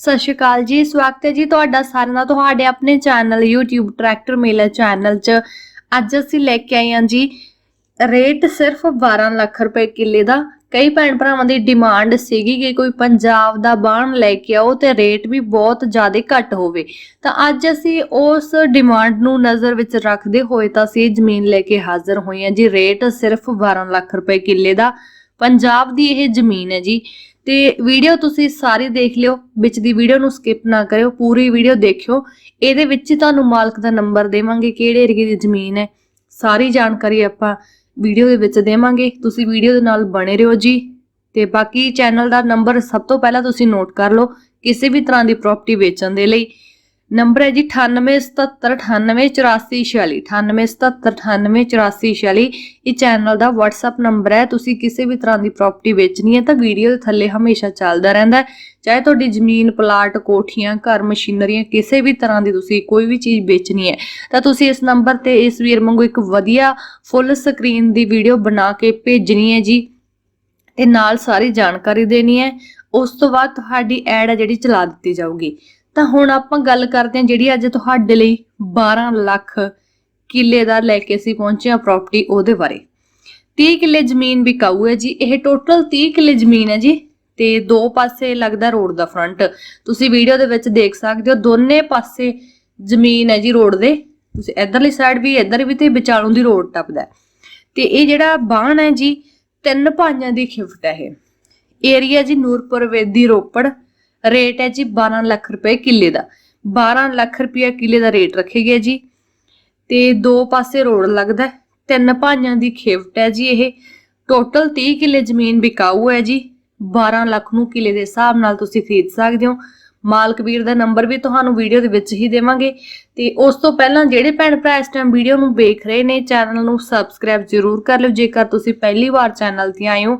ਸਤਿ ਸ਼੍ਰੀ ਅਕਾਲ ਜੀ। ਸਵਾਗਤ ਹੈ ਜੀ ਤੁਹਾਡਾ ਸਾਰਿਆਂ ਦਾ ਤੁਹਾਡੇ ਆਪਣੇ ਚੈਨਲ YouTube ਟਰੈਕਟਰ ਮੇਲਾ ਚੈਨਲ 'ਚ ਅੱਜ ਅਸੀਂ ਲੈ ਕੇ ਆਏ ਹਾਂ ਜੀ। ਰੇਟ ਸਿਰਫ 12 ਲੱਖ ਰੁਪਏ ਕਿੱਲੇ ਦਾ। ਕਈ ਭੈਣ ਭਰਾਵਾਂ ਦੀ ਡਿਮਾਂਡ ਸੀਗੀ ਕਿ ਕੋਈ ਪੰਜਾਬ ਦਾ ਬਾਣ ਲੈ ਕੇ ਆਓ ਤੇ ਰੇਟ ਵੀ ਬਹੁਤ ਜ਼ਿਆਦਾ ਘੱਟ ਹੋਵੇ। ਤਾਂ ਅੱਜ ਅਸੀਂ ਉਸ ਡਿਮਾਂਡ ਨੂੰ ਨਜ਼ਰ ਵਿੱਚ ਰੱਖਦੇ ਹੋਏ ਤਾਂ ਅਸੀਂ ਜ਼ਮੀਨ ਲੈ ਕੇ ਹਾਜ਼ਰ ਹੋਏ ਹਾਂ ਜੀ। ਰੇਟ ਸਿਰਫ 12 ਲੱਖ ਰੁਪਏ ਕਿੱਲੇ ਦਾ। ਪੰਜਾਬ ਦੀ ਇਹ ਜ਼ਮੀਨ ਹੈ ਜੀ। ਤੇ ਵੀਡੀਓ ਤੁਸੀਂ ਸਾਰੀ ਦੇਖ ਲਿਓ, ਵਿੱਚ ਦੀ ਵੀਡੀਓ ਨੂੰ ਸਕਿਪ ਨਾ ਕਰਿਓ, ਪੂਰੀ ਵੀਡੀਓ ਦੇਖਿਓ। ਇਹਦੇ ਵਿੱਚ ਹੀ ਤੁਹਾਨੂੰ ਮਾਲਕ ਦਾ ਨੰਬਰ ਦੇਵਾਂਗੇ, ਕਿਹੜੇ ਏਰੀਏ ਦੀ ਜ਼ਮੀਨ ਹੈ, ਸਾਰੀ ਜਾਣਕਾਰੀ ਆਪਾਂ ਵੀਡੀਓ ਦੇ ਵਿੱਚ ਦੇਵਾਂਗੇ। ਤੁਸੀਂ ਵੀਡੀਓ ਦੇ ਨਾਲ ਬਣੇ ਰਹੋ ਜੀ। ਤੇ ਬਾਕੀ ਚੈਨਲ ਦਾ ਨੰਬਰ ਸਭ ਤੋਂ ਪਹਿਲਾਂ ਤੁਸੀਂ ਨੋਟ ਕਰ ਲਓ, ਕਿਸੇ ਵੀ ਤਰ੍ਹਾਂ ਦੀ ਪ੍ਰਾਪਰਟੀ ਵੇਚਣ ਦੇ ਲਈ। ਨੰਬਰ ਹੈ ਜੀ 9877988446 9877988446 ਇਹ ਚੈਨਲ ਦਾ WhatsApp ਨੰਬਰ ਹੈ, ਤੁਸੀਂ ਕਿਸੇ ਵੀ ਤਰ੍ਹਾਂ ਦੀ ਪ੍ਰਾਪਰਟੀ ਵੇਚਣੀ ਹੈ ਤਾਂ ਵੀਡੀਓ ਦੇ ਥੱਲੇ ਹਮੇਸ਼ਾ ਚੱਲਦਾ ਰਹਿੰਦਾ ਚਾਹੇ ਤੁਹਾਡੀ ਜ਼ਮੀਨ ਪਲਾਟ ਕੋਠੀਆਂ, ਘਰ, ਮਸ਼ੀਨਰੀਆਂ, ਕਿਸੇ ਵੀ ਤਰ੍ਹਾਂ ਦੀ ਤੁਸੀਂ ਕੋਈ ਵੀ ਚੀਜ਼ ਵੇਚਣੀ ਹੈ, ਤਾਂ ਤੁਸੀਂ ਇਸ ਨੰਬਰ ਤੇ ਇਸ ਵੀਰ ਵਾਂਗੂ ਇੱਕ ਵਧੀਆ ਫੁੱਲ ਸਕਰੀਨ ਦੀ ਵੀਡੀਓ ਬਣਾ ਕੇ ਭੇਜਣੀ ਹੈ ਜੀ। ਤੇ ਨਾਲ ਸਾਰੀ ਜਾਣਕਾਰੀ ਦੇਣੀ ਹੈ। ਉਸ ਤੋਂ ਬਾਅਦ ਤੁਹਾਡੀ ਐਡ ਹੈ ਜਿਹੜੀ ਚਲਾ ਦਿੱਤੀ ਜਾਊਗੀ। ਤਾਂ ਹੁਣ ਆਪਾਂ ਗੱਲ ਕਰਦੇ ਹਾਂ ਜਿਹੜੀ ਅੱਜ ਤੁਹਾਡੇ ਲਈ 12 ਲੱਖ ਕਿੱਲੇ ਦਾ ਲੈ ਕੇ ਅਸੀਂ ਪਹੁੰਚੇ ਹਾਂ ਪ੍ਰਾਪਰਟੀ ਉਹਦੇ ਬਾਰੇ। 30 ਕਿੱਲੇ ਜ਼ਮੀਨ ਵਿਕਾਊ ਹੈ ਜੀ, ਇਹ ਟੋਟਲ 30 ਕਿੱਲੇ ਜ਼ਮੀਨ ਹੈ ਜੀ ਤੇ ਦੋ ਪਾਸੇ ਲੱਗਦਾ ਰੋਡ ਦਾ ਫਰੰਟ ਤੁਸੀਂ ਵੀਡੀਓ ਦੇ ਵਿੱਚ ਦੇਖ ਸਕਦੇ ਹੋ, ਦੋਨੇ ਪਾਸੇ ਜ਼ਮੀਨ ਹੈ ਜੀ ਰੋਡ ਦੇ। ਤੁਸੀਂ ਇਧਰਲੀ ਸਾਈਡ ਵੀ, ਇੱਧਰ ਵੀ ਤੇ ਵਿਚਾਲੋਂ ਦੀ ਰੋਡ ਟੱਪਦਾ ਤੇ ਇਹ ਜਿਹੜਾ ਬਾਣ ਹੈ ਜੀ, ਤਿੰਨ ਭਾਈਆਂ ਦੀ ਖਿਫਟ ਹੈ ਇਹ। ਏਰੀਆ ਜੀ ਨੂਰਪੁਰ, ਵੇਦੀ, ਰੋਪੜ। ਰੇਟ ਹੈ ਜੀ 12 ਲੱਖ ਰੁਪਏ ਕਿੱਲੇ ਦਾ। 12 ਲੱਖ ਰੁਪਏ ਕਿੱਲੇ ਦਾ ਰੇਟ ਰੱਖੇ ਗਿਆ ਜੀ। ਤੇ ਦੋ ਪਾਸੇ ਰੋਡ ਲੱਗਦਾ ਤਿੰਨ ਭਾਈਆਂ ਦੀ ਖਿਫਟ ਹੈ ਜੀ ਇਹ। ਟੋਟਲ 30 ਕਿੱਲੇ ਜ਼ਮੀਨ ਵਿਕਾਊ ਹੈ ਜੀ। 12 ਲੱਖ ਨੂੰ ਕਿੱਲੇ ਦੇ ਹਿਸਾਬ ਨਾਲ ਤੁਸੀਂ ਖਰੀਦ ਸਕਦੇ ਹੋ। ਮਾਲਕ ਵੀਰ ਦਾ ਨੰਬਰ ਵੀ ਤੁਹਾਨੂੰ ਵੀਡੀਓ ਦੇ ਵਿੱਚ ਹੀ ਦੇਵਾਂਗੇ। ਤੇ ਉਸ ਤੋਂ ਪਹਿਲਾਂ ਜਿਹੜੇ ਭੈਣ ਭਰਾ ਇਸ ਟਾਈਮ ਵੀਡੀਓ ਨੂੰ ਵੇਖ ਰਹੇ ਨੇ, ਚੈਨਲ ਨੂੰ ਸਬਸਕ੍ਰਾਈਬ ਜ਼ਰੂਰ ਕਰ ਲਿਓ। ਜੇਕਰ ਤੁਸੀਂ ਪਹਿਲੀ ਵਾਰ ਚੈਨਲ ਤੇ ਆਏ ਹੋ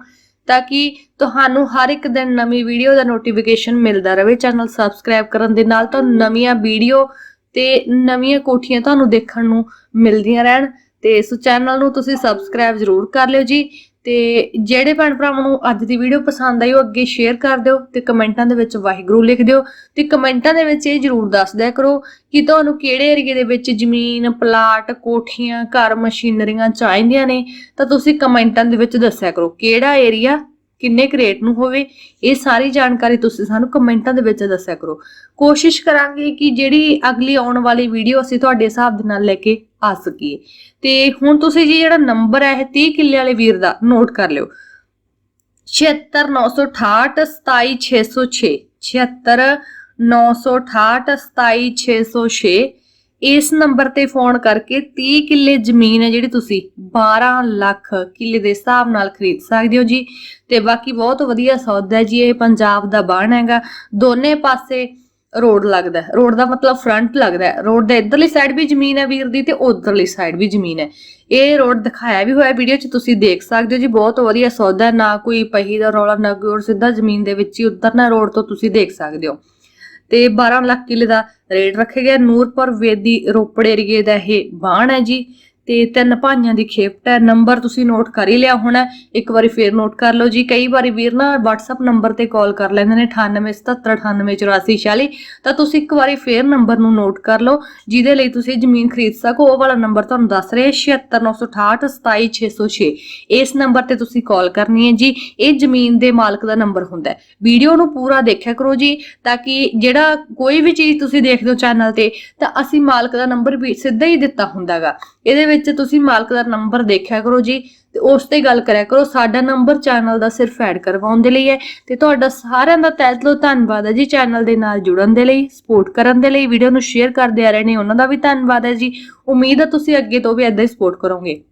ਤਾਂ ਕਿ ਤੁਹਾਨੂੰ ਹਰ ਇੱਕ ਦਿਨ ਨਵੀਂ ਵੀਡੀਓ ਦਾ ਨੋਟੀਫਿਕੇਸ਼ਨ ਮਿਲਦਾ ਰਹੇ। ਚੈਨਲ ਸਬਸਕ੍ਰਾਈਬ ਕਰਨ ਦੇ ਨਾਲ ਤੁਹਾਨੂੰ ਨਵੀਆਂ ਵੀਡੀਓ ਤੇ ਨਵੀਆਂ ਕੋਠੀਆਂ ਤੁਹਾਨੂੰ ਦੇਖਣ ਨੂੰ ਮਿਲਦੀਆਂ ਰਹਿਣ। ਤੇ ਇਸ ਚੈਨਲ ਨੂੰ ਤੁਸੀਂ ਸਬਸਕ੍ਰਾਈਬ ਜ਼ਰੂਰ ਕਰ ਲਿਓ ਜੀ। ਤੇ ਜਿਹੜੇ ਭੈਣ ਭਰਾਵਾਂ ਨੂੰ ਅੱਜ ਦੀ ਵੀਡੀਓ ਪਸੰਦ ਆਈ, ਉਹ ਅੱਗੇ ਸ਼ੇਅਰ ਕਰ ਦਿਓ ਤੇ ਕਮੈਂਟਾਂ ਦੇ ਵਿੱਚ ਵਾਹਿਗੁਰੂ ਲਿਖ ਦਿਓ ਤੇ ਕਮੈਂਟਾਂ ਦੇ ਵਿੱਚ ਇਹ ਜ਼ਰੂਰ ਦੱਸ ਦਿਆ ਕਰੋ ਕਿ ਤੁਹਾਨੂੰ ਕਿਹੜੇ ਏਰੀਏ ਦੇ ਵਿੱਚ ਜ਼ਮੀਨ ਪਲਾਟ ਕੋਠੀਆਂ, ਘਰ ਮਸ਼ੀਨਰੀਆਂ ਚਾਹੀਦੀਆਂ ਨੇ, ਤਾਂ ਤੁਸੀਂ ਕਮੈਂਟਾਂ ਦੇ ਵਿੱਚ ਦੱਸਿਆ ਕਰੋ ਕਿਹੜਾ ਏਰੀਆ ਕਿੰਨੇ ਕੁ ਰੇਟ ਨੂੰ ਹੋਵੇ, ਇਹ ਸਾਰੀ ਜਾਣਕਾਰੀ ਤੁਸੀਂ ਸਾਨੂੰ ਕਮੈਂਟਾਂ ਦੇ ਵਿੱਚ ਦੱਸਿਆ ਕਰੋ। ਕੋਸ਼ਿਸ਼ ਕਰਾਂਗੇ ਕਿ ਜਿਹੜੀ ਅਗਲੀ ਆਉਣ ਵਾਲੀ ਵੀਡੀਓ ਅਸੀਂ ਤੁਹਾਡੇ ਹਿਸਾਬ ਦੇ ਨਾਲ ਲੈ ਕੇ ਆ ਸਕੀਏ। ਤੇ ਹੁਣ ਤੁਸੀਂ ਜੀ ਜਿਹੜਾ ਨੰਬਰ ਹੈ, ਇਹ 30 ਕਿੱਲੇ ਵਾਲੇ ਵੀਰ ਦਾ ਨੋਟ ਕਰ ਲਿਓ। 76968 27606 76968 27606 ਇਸ ਨੰਬਰ ਤੇ ਫੋਨ ਕਰਕੇ 30 ਕਿੱਲੇ ਜ਼ਮੀਨ ਹੈ ਜਿਹੜੀ ਤੁਸੀਂ 12 ਲੱਖ ਕਿੱਲੇ ਦੇ ਹਿਸਾਬ ਨਾਲ ਖਰੀਦ ਸਕਦੇ ਹੋ ਜੀ। ਤੇ ਬਾਕੀ ਬਹੁਤ ਵਧੀਆ ਸੌਦਾ ਹੈ ਜੀ, ਇਹ ਪੰਜਾਬ ਦਾ ਬਾਣ ਹੈਗਾ। ਦੋਨੇ ਪਾਸੇ ਰੋਡ ਲੱਗਦਾ ਹੈ। ਰੋਡ ਦਾ ਮਤਲਬ ਫਰੰਟ ਲੱਗਦਾ ਹੈ। ਰੋਡ ਦੇ ਇਧਰਲੀ ਸਾਈਡ ਵੀ ਜ਼ਮੀਨ ਹੈ ਵੀਰ ਦੀ ਤੇ ਉਧਰਲੀ ਸਾਈਡ ਵੀ ਜ਼ਮੀਨ ਹੈ। ਇਹ ਰੋਡ ਦਿਖਾਇਆ ਵੀ ਹੋਇਆ ਵੀਡੀਓ 'ਚ ਤੁਸੀਂ ਦੇਖ ਸਕਦੇ ਹੋ ਜੀ। ਬਹੁਤ ਵਧੀਆ ਸੌਦਾ ਨਾ ਕੋਈ ਪਹੀ ਦਾ ਰੌਲਾ, ਨਾ ਕੋਈ ਸਿੱਧਾ ਜ਼ਮੀਨ ਦੇ ਵਿੱਚ ਹੀ ਉਤਰਨਾ ਰੋਡ ਤੋਂ ਤੁਸੀਂ ਦੇਖ ਸਕਦੇ ਹੋ। ਤੇ 12 ਲੱਖ ਕਿੱਲੇ ਦਾ ਰੇਟ ਰੱਖਿਆ ਗਿਆ। ਨੂਰਪੁਰ ਵੇਦੀ ਰੋਪੜ ਏਰੀਏ ਦਾ ਇਹ ਬਾਣ ਹੈ ਜੀ। ਤੇ ਤਿੰਨ ਭਾਈਆਂ ਦੀ ਖੇਪਟ ਹੈ। ਨੰਬਰ ਤੁਸੀਂ ਨੋਟ ਕਰ ਹੀ ਲਿਆ ਹੋਣਾ ਇੱਕ ਵਾਰੀ ਫੇਰ ਨੋਟ ਕਰ ਲਓ ਜੀ। ਕਈ ਵਾਰੀ ਵੀਰ ਨਾ WhatsApp ਨੰਬਰ ਤੇ ਕਾਲ ਕਰ ਲੈਂਦੇ ਨੇ 9877988446 ਤਾਂ ਤੁਸੀਂ ਇੱਕ ਵਾਰੀ ਫੇਰ ਨੰਬਰ ਨੂੰ ਨੋਟ ਕਰ ਲਓ। ਜਿਹਦੇ ਲਈ ਤੁਸੀਂ ਜ਼ਮੀਨ ਖਰੀਦ ਸਕੋ, ਉਹ ਵਾਲਾ ਨੰਬਰ ਤੁਹਾਨੂੰ ਦੱਸ ਰਿਹਾ 7696827606 ਇਸ ਨੰਬਰ ਤੇ ਤੁਸੀਂ ਕਾਲ ਕਰਨੀ ਹੈ ਜੀ। ਇਹ ਜ਼ਮੀਨ ਦੇ ਮਾਲਕ ਦਾ ਨੰਬਰ ਹੁੰਦਾ ਹੈ। ਵੀਡੀਓ ਨੂੰ ਪੂਰਾ ਦੇਖਿਆ ਕਰੋ ਜੀ, ਤਾਂ ਕਿ ਜਿਹੜਾ ਕੋਈ ਵੀ ਚੀਜ਼ ਤੁਸੀਂ ਦੇਖਦੇ ਹੋ ਚੈਨਲ ਤੇ, ਤਾਂ ਅਸੀਂ ਮਾਲਕ ਦਾ ਨੰਬਰ ਵੀ ਸਿੱਧਾ ਹੀ ਦਿੱਤਾ ਹੁੰਦਾਗਾ ਇਹਦੇ ਵਿੱਚ ਤੁਸੀਂ ਮਾਲਕ ਦਾ ਨੰਬਰ ਦੇਖਿਆ ਕਰੋ ਜੀ, ਤੇ ਉਸ ਤੇ ਗੱਲ ਕਰਿਆ ਕਰੋ, ਸਾਡਾ ਨੰਬਰ ਚੈਨਲ ਦਾ ਸਿਰਫ ਐਡ ਕਰਵਾਉਣ ਦੇ ਲਈ ਹੈ, ਤੇ ਤੁਹਾਡਾ ਸਾਰਿਆਂ ਦਾ ਤਹਿ ਦਿਲੋਂ ਧੰਨਵਾਦ ਹੈ ਜੀ ਚੈਨਲ ਦੇ ਨਾਲ ਜੁੜਨ ਦੇ ਲਈ ਸਪੋਰਟ ਕਰਨ ਦੇ ਲਈ ਵੀਡੀਓ ਨੂੰ ਸ਼ੇਅਰ ਕਰਦੇ ਆ ਰਹੇ ਨੇ, ਉਹਨਾਂ ਦਾ ਵੀ ਧੰਨਵਾਦ ਹੈ ਜੀ। ਉਮੀਦ ਹੈ ਤੁਸੀਂ ਅੱਗੇ ਤੋਂ ਵੀ ਇਦਾਂ ਹੀ ਸਪੋਰਟ ਕਰੋਗੇ।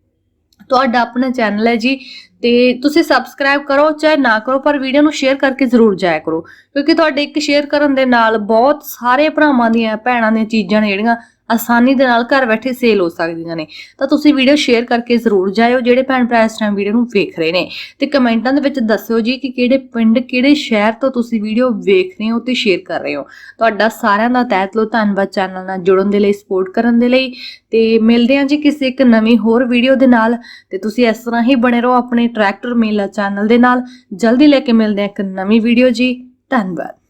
ਤੁਹਾਡਾ ਆਪਣਾ ਚੈਨਲ ਹੈ ਜੀ, ਤੇ ਤੁਸੀਂ ਸਬਸਕ੍ਰਾਈਬ ਕਰੋ, ਚਾਹੇ ਨਾ ਕਰੋ, ਪਰ ਵੀਡੀਓ ਨੂੰ ਸ਼ੇਅਰ ਕਰਕੇ ਜ਼ਰੂਰ ਜਾਇਆ ਕਰੋ, ਕਿਉਂਕਿ ਤੁਹਾਡੇ ਇੱਕ ਸ਼ੇਅਰ ਕਰਨ ਦੇ ਨਾਲ ਬਹੁਤ ਸਾਰੇ ਭਰਾਵਾਂ ਦੀਆਂ ਭੈਣਾਂ ਦੀਆਂ ਚੀਜ਼ਾਂ ਨੇ ਜਿਹੜੀਆਂ ਆਸਾਨੀ ਦੇ ਨਾਲ ਘਰ ਬੈਠੇ ਸੇਲ ਹੋ ਸਕਦੀਆਂ ਨੇ। ਤਾਂ ਤੁਸੀਂ ਵੀਡੀਓ ਸ਼ੇਅਰ ਕਰਕੇ ਜ਼ਰੂਰ ਜਾਇਓ, ਜਿਹੜੇ ਭੈਣ ਭਰਾ ਇਸ ਟਾਈਮ ਵੀਡੀਓ ਨੂੰ ਵੇਖ ਰਹੇ ਨੇ। ਤੇ ਕਮੈਂਟਾਂ ਦੇ ਵਿੱਚ ਦੱਸਿਓ ਜੀ ਕਿ ਕਿਹੜੇ ਪਿੰਡ, ਕਿਹੜੇ ਸ਼ਹਿਰ ਤੋਂ ਤੁਸੀਂ ਵੀਡੀਓ ਵੇਖ ਰਹੇ ਹੋ ਤੇ ਸ਼ੇਅਰ ਕਰ ਰਹੇ ਹੋ। ਤੁਹਾਡਾ ਸਾਰਿਆਂ ਦਾ ਤਹਿ ਦਿਲੋਂ ਧੰਨਵਾਦ ਚੈਨਲ ਨਾਲ ਜੁੜਨ ਦੇ ਲਈ ਸਪੋਰਟ ਕਰਨ ਦੇ ਲਈ। ਤੇ ਮਿਲਦੇ ਹਾਂ ਜੀ ਕਿਸੇ ਇੱਕ ਨਵੀਂ ਹੋਰ ਵੀਡੀਓ ਦੇ ਨਾਲ। ਤੇ ਤੁਸੀਂ ਇਸ ਤਰ੍ਹਾਂ ਹੀ ਬਣੇ ਰਹੋ ਆਪਣੇ ਟਰੈਕਟਰ ਮੇਲਾ ਚੈਨਲ ਦੇ ਨਾਲ। ਜਲਦੀ ਲੈ ਕੇ ਮਿਲਦੇ ਹਾਂ ਇੱਕ ਨਵੀਂ ਵੀਡੀਓ ਜੀ। ਧੰਨਵਾਦ।